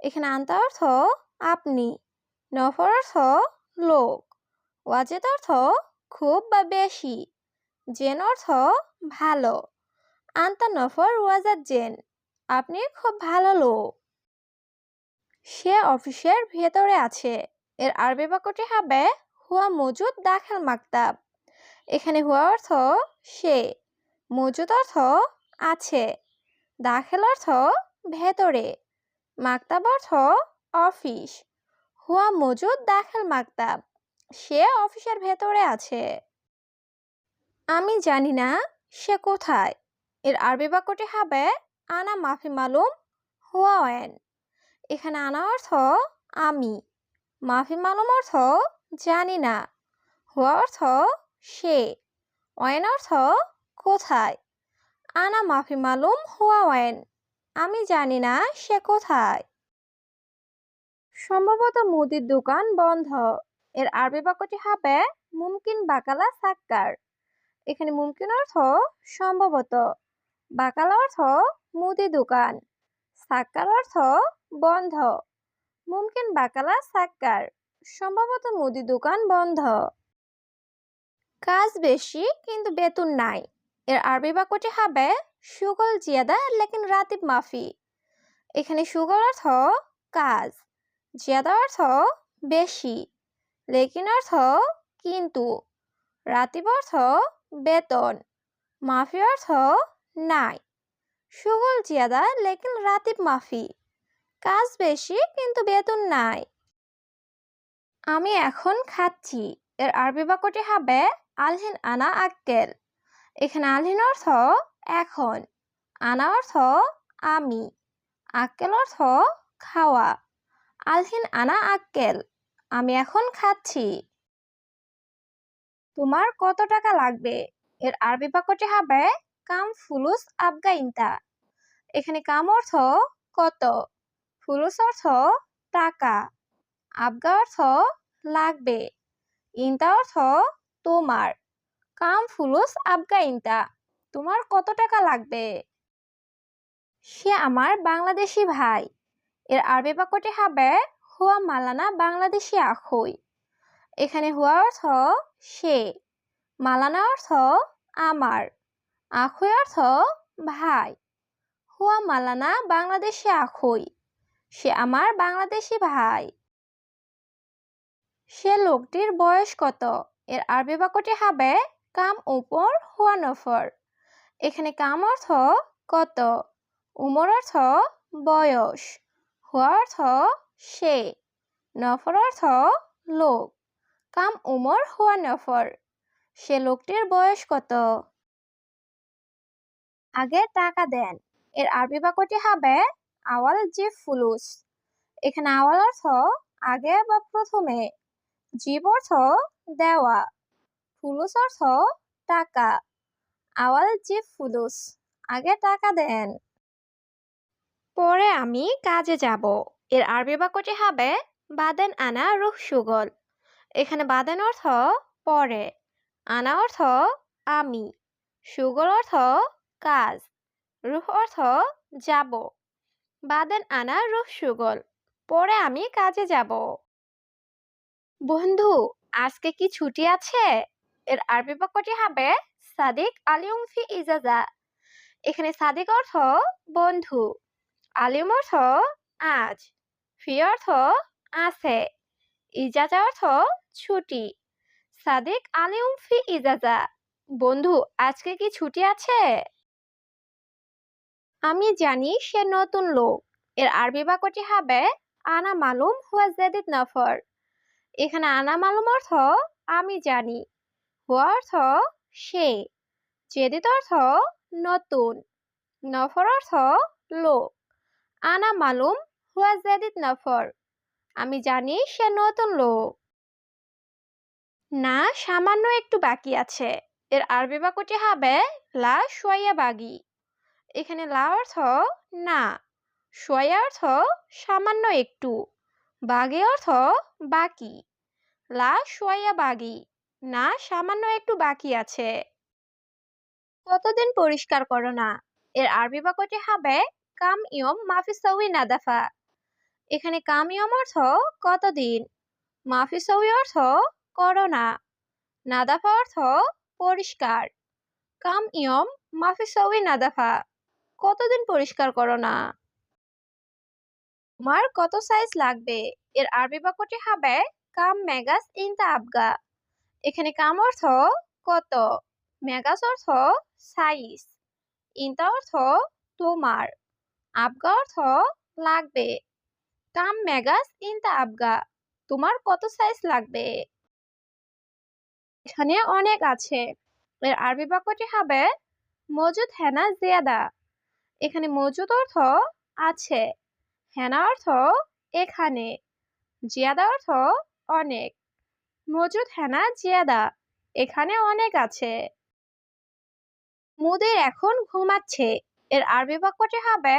এখানে আন্তা অর্থ আপনি, নফর অর্থ লোক, ওয়াজেদ অর্থ খুব বা বেশি, জেন অর্থ ভালো, আন্তা নফর, ওয়াজাদ জেন, আপনি খুব ভালো লোক। সে অফিসের ভেতরে আছে, এর আরবি বাক্যটি হবে, হুয়া মজুদ দাখেল মাকতাব এখানে হুয়া অর্থ সে, মজুদ অর্থ আছে, দাখেল অর্থ ভেতরে। মাকতাব অর্থ অফিস। হুয়া মজুদ দাখেল মাকতাব, সে অফিসের ভেতরে আছে। আমি জানি না সে কোথায়। এর আরবি বাক্যটি হবে, আনা মাফি মালুম হুয়া ওয়েন। এখানে আনা অর্থ, আমি। মাফি মালুম অর্থ, জানি না। হুয়া অর্থ, সে। ওয়েন অর্থ, কোথায়? আনা মাফি মালুম হুয়া ওয়েন। আমি জানি না সে কোথায়। সম্ভবত মুদির দোকান বন্ধ। এর আরবি বাক্যটি হবে মুমকিন বাকালা সাক্কার। এখানে মুমকিন অর্থ সম্ভবত। বাকালা অর্থ মুদি দোকান। সাক্কার অর্থ বন্ধ। মুমকিন বাকালা সাক্কার। সম্ভবত মুদি দোকান বন্ধ। কাজ বেশি কিন্তু বেতন নাই। এর আরবি বাক্যটি হবে সুগল জিয়াদা লেকিন রাতিব মাফি। এখানে সুগল অর্থ কাজ, জিয়াদা অর্থ বেশি, লেকিন অর্থ কিন্তু, রাতিব অর্থ বেতন, মাফি অর্থ নাই। সুগল জিয়াদা লেকিন রাতিব মাফি, কাজ বেশি কিন্তু বেতন নাই। আমি এখন খাচ্ছি, এর আরবি বাক্যটি হবে আলহিন আনা আক্কেল। এখানে আলহিন অর্থ এখন আনা অর্থ আমি, আক্কেল অর্থ খাওয়া, আলহিন আনা আক্কেল, আমি এখন খাচ্ছি। তোমার কত টাকা লাগবে? এর আরবি বাক্যটি হবে কাম ফুলুস আবগা ইন্তা এখানে কাম অর্থ কত? ফুলুস অর্থ টাকা, আবগা অর্থ লাগবে, ইন্তা অর্থ তোমার। কাম ফুলুস আবগা ইন্তা তোমার কত টাকা লাগবে? সে আমার বাংলাদেশি ভাই। এর আরবি বাক্যটি হবে, হুয়া মালানা বাংলাদেশি আখই। এখানে হুয়া অর্থ, সে। মালানা অর্থ, আমার। আখই অর্থ, ভাই। হুয়া মালানা বাংলাদেশি আখই। সে আমার বাংলাদেশি ভাই। সে লোকটির বয়স কত? এর আরবি বাক্যটি হবে, কাম উপর হুয়া নফর। এখানে কাম অর্থ কত? উমর অর্থ বয়স, হুয়া অর্থ সে, নফর অর্থ লোক। কাম উমর, হুয়া নফর, সে লোকটির বয়স কত? আগে টাকা দেন। এর আরবি বাক্যটি হবে আওয়াল জি ফুলুস। এখানে আওয়াল অর্থ আগে বা প্রথমে, জীব অর্থ দেওয়া, ফুলুস অর্থ টাকা। আওয়াল জি ফুলুস, আগে টাকা দেন। পরে আমি কাজে যাব। এর আরবি বাক্যটি হবে, বাদেন আনা রুহ সুগল। এখানে বাদেন অর্থ পরে, আনা অর্থ আমি। সুগল অর্থ কাজ, রুহ অর্থ যাব। বাদেন আনা রুহ সুগল, পরে আমি কাজে যাব। বন্ধু, আজকে কি ছুটি আছে? এর আরবি বাক্যটি হবে সাদিক আলিউম ফি ইজাজা। এখানে সাদিক অর্থ বন্ধু আলিম অর্থ আজ, ফি অর্থ আছে, ইজাজা অর্থ ছুটি, সাদিক আলিউম ফি ইজাজা। বন্ধু, আজকে কি ছুটি আছে? আমি জানি সে নতুন লোক, এর আরবি বাক্যটি হবে, আনা মালুম হুয়া জেদিদ নফর। এখানে আনা মালুম অর্থ, আমি জানি। হুয়া অর্থ সে। জেদিদ অর্থ নতুন, নফর অর্থ লোক। আনা মালুম হুয়া জেদিত নফর, আমি জানি সে নতুন লোক। না, সামান্য একটু বাকি আছে। এর আরবি বাক্যটি হবে লা সোয়া বাগি। এখানে লা অর্থ না সোয়া অর্থ সামান্য একটু, বাগে অর্থ বাকি। লা সোয়া বাগি। না, সামান্য একটু বাকি আছে। কতদিন পরিষ্কার করো না। এর আরবি বাক্যটি হবে, কাম ইয়ম মাফিসাউই নাদাফা। এখানে কাম ইয়ম অর্থ কতদিন? মাফিসাউই অর্থ করো না। নাদাফা অর্থ পরিষ্কার। কাম ইয়ম মাফিসাউই নাদাফা। কতদিন পরিষ্কার করো না? তোমার কত সাইজ লাগবে? এর আরবি বাক্যটি হবে, কাম মেগাস ইনতা আবগা। এখানে কাম অর্থ কত? মেগাস অর্থ সাইজ। ইনতা অর্থ তোমার। আবগা অর্থ লাগবে। কাম মেগাস, ইনতা আবগা। তোমার কত সাইজ লাগবে? এখানে অনেক আছে। এর আরবি বাক্যটি হবে মজুদ, হেনা, জিয়াদা। এখানে মজুদ অর্থ আছে। হেনা অর্থ এখানে। জিয়াদা অর্থ অনেক। মজুদ হেনা জিয়াদা, এখানে অনেক আছে। মুদির এখন ঘুমাচ্ছে, এর আরবি বাক্যটি হবে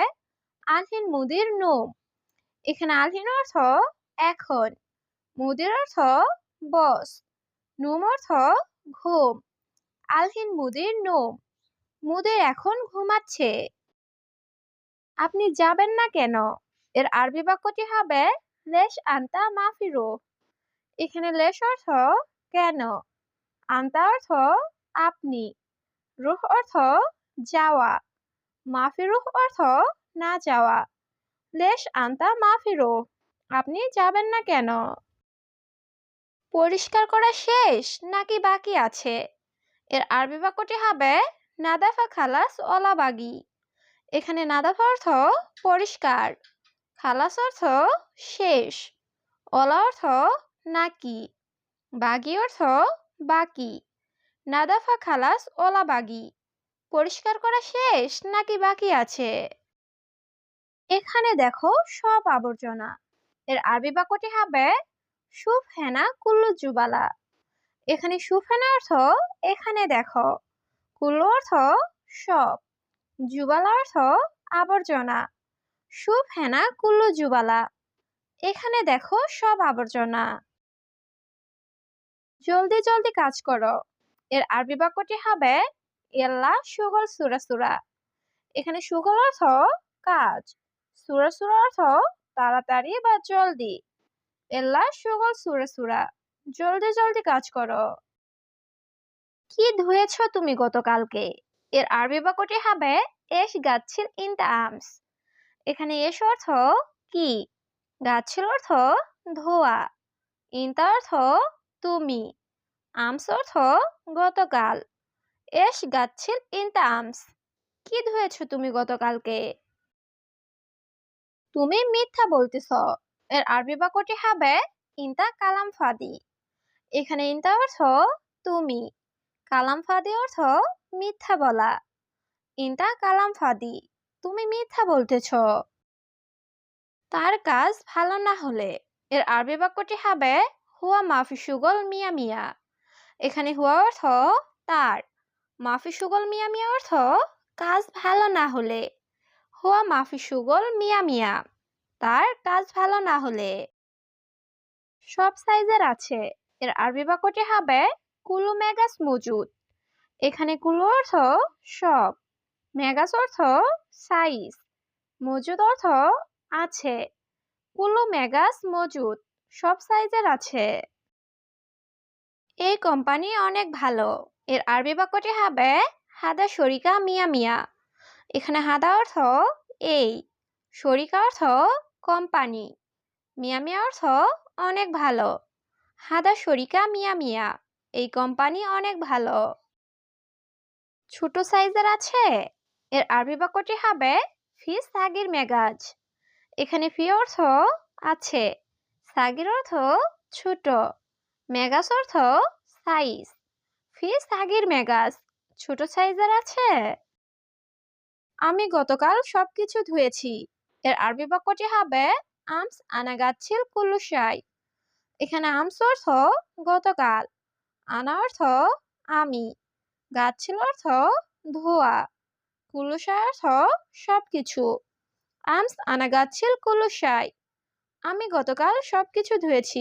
আলহিন মুদির নোম। এখানে আলহিন অর্থ এখন, মুদির অর্থ বস, নোম অর্থ ঘুম আলহিন মুদির নোম মুদির এখন ঘুমাচ্ছে। আপনি যাবেন না কেন? এর আরবি বাক্যটি হবে লেশ আন্তা মাফিরো। এখানে লেশ অর্থ কেন? আন্তা অর্থ আপনি। রুহ অর্থ যাওয়া। মাফিরুহ অর্থ না যাওয়া। লেশ আন্তা মাফিরো আপনি যাবেন না কেন? পরিষ্কার করা শেষ নাকি বাকি আছে? এর আরবি বাক্যটি হবে নাদাফা খালাস অলাবাগি। এখানে নাদাফা অর্থ পরিষ্কার। খালাস অর্থ শেষ। অলা অর্থ নাকি? বাগি অর্থ বাকি। নাদাফা খালাস ওলা বাগি। পরিষ্কার করা শেষ নাকি বাকি আছে? এখানে দেখো সব আবর্জনা। এর আরবি বাক্যটি হবে সুফ হেনা কুল্লু জুবালা। এখানে সুফ হেনা অর্থ এখানে দেখো। কুল্লু অর্থ সব। জুবালা অর্থ আবর্জনা। সুফ হেনা কুল্লু জুবালা। এখানে দেখো সব আবর্জনা। জলদি জলদি কাজ করো। এর আরবি বাক্যটি হবে এল্লা সুগল সুরা সুরা। এখানে সুগল অর্থ কাজ। সুরা সুরা অর্থ তাড়াতাড়ি বা জলদি। এল্লা সুগল সুরা সুরা। জলদি জলদি কাজ করো। কি ধুয়েছ তুমি গতকালকে? এর আরবি বাক্যটি হবে এস গাচ্ছিল ইন দ্য আর্মস এখানে এস অর্থ কি? গাচ্ছিল অর্থ ধোয়া। ইনতা অর্থ তুমি। আমস অর্থ গতকাল। এস গাচ্ছিল ইন দ্য আর্মস কি ধুয়েছ তুমি গতকালকে? তুমি মিথ্যা বলতেছ। এর আরবি বাক্যটি হবে ইনতা কালাম ফাদি। এখানে ইনতা অর্থ তুমি। কালাম ফাদি অর্থ মিথ্যা বলা। ইনতা কালাম ফাদি, তুমি মিথ্যা বলতেছ। তার কাজ ভালো না হলে। এর আরবি বাক্যটি হবে হুয়া মাফি সুগল মিয়া মিয়া। এখানে হুয়া অর্থ তার। মাফি সুগল মিয়া মিয়া অর্থ কাজ ভালো না হলে। হুয়া মাফি সুগল মিয়া মিয়া, তার কাজ ভালো না হলে। সব সাইজের আছে। এর আরবি বাক্যটি হবে কুলু মেগাস মজুদ। এখানে কুলু অর্থ সব, মেগাস অর্থ সাইজ, মজুদ অর্থ আছে। কুলু মেগাস মজুদ। সব সাইজের আছে। এই কোম্পানি অনেক ভালো। এর আরবি বাক্যটি হবে, হাদা শরিকা মিয়া মিয়া। এখানে হাদা অর্থ, এই। শরিকা অর্থ, কোম্পানি। মিয়া মিয়া অর্থ, অনেক ভালো। হাদা শরিকা মিয়া মিয়া। এই কোম্পানি অনেক ভালো। ছোট সাইজের আছে। এর আরবি বাক্যটি হবে, ফি সাগির মেগাজ। এখানে ফি অর্থ, আছে। সাগির অর্থ ছোট, মেগাস অর্থ সাইজ ফি সাগির মেগাস, ছোট সাইজের আছে? আমি গতকাল সবকিছু ধুয়েছি। এর আরবি বাক্যটি হবে আমস আনা গাচ্ছিল কুলুসাই এখানে আমস অর্থ গতকাল, আনা অর্থ আমি, গাচ্ছিল অর্থ ধোয়া কুলুসাই অর্থ সবকিছু। আমস আনা গাচ্ছিল কুলুসাই আমি গতকাল সবকিছু ধুয়েছি।